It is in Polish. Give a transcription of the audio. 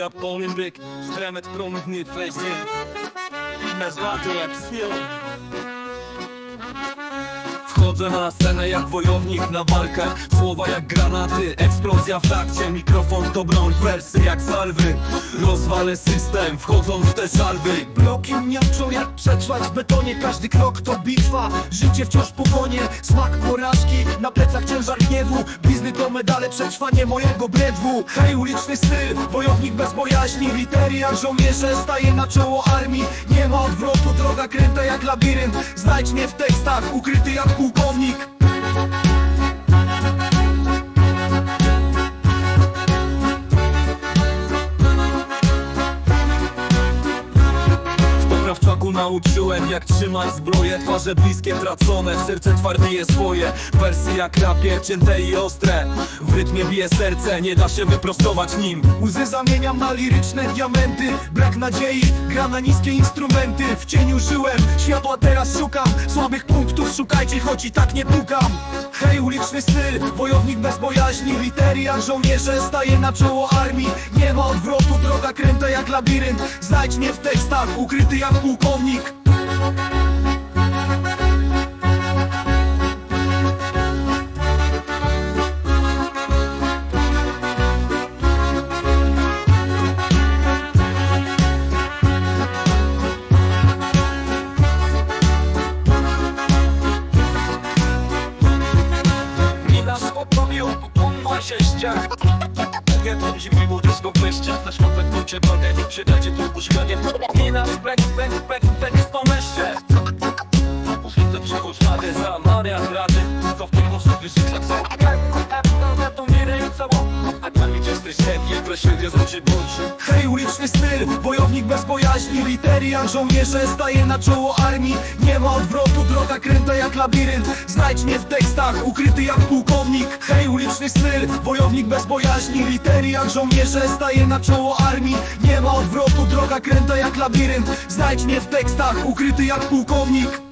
Gira polnym byk, stremet promów nie Bez ładu jak Wchodzę na scenę jak wojownik na walkę. Słowa jak granaty, eksplozja w takcie Mikrofon to broń, wersy jak salwy. Rozwalę system, wchodząc w te salwy. Bloki miaczą jak przetrwać w betonie. Każdy krok to bitwa, życie wciąż pokonie Smak porażki na plecach ciężar gniewu. Blizny to medale, przetrwanie mojego bredwu Hej, uliczny styl, wojownik bez bojaźni. Litery jak żołnierze, staje na czoło armii. Nie ma odwrotu, droga kręta jak labirynt. Znajdź mnie w tekstach, ukryty jak pułkownik nauczyłem jak trzymać zbroję Twarze bliskie tracone, serce twarde je swoje. Wersy jak rapier, cięte i ostre. W rytmie bije serce, nie da się wyprostować nim. Łzy zamieniam na liryczne diamenty. Brak nadziei, gra na niskie instrumenty. W cieniu żyłem, światła teraz szukam. Słabych punktów szukajcie, choć i tak nie pukam. Hej, uliczny styl, wojownik bez bojaźni Jak żołnierze, staje na czoło armii. Nie ma odwrotu, droga kręta jak labirynt. Znajdź mnie w tekstach, ukryty jak pułkownik on się ściach Nie to zimny młody skok mężczyzn Na szkopę kurcie bandę, przydajcie tu puszkanie Minas, bek, bek, bek, bek, z pomyślcie Usłyszę przychód szady, za Maria zdrady Co w tym głosu wyszyka co? Na bądź Hej, uliczny styl, wojownik bez bojaźni. Litery jak żołnierze, staje na czoło armii. Nie ma odwrotu, droga kręta jak labirynt. Znajdź mnie w tekstach, ukryty jak pułkownik. Hej, uliczny styl, wojownik bez bojaźni. Litery jak żołnierze, staje na czoło armii. Nie ma odwrotu, droga kręta jak labirynt. Znajdź mnie w tekstach, ukryty jak pułkownik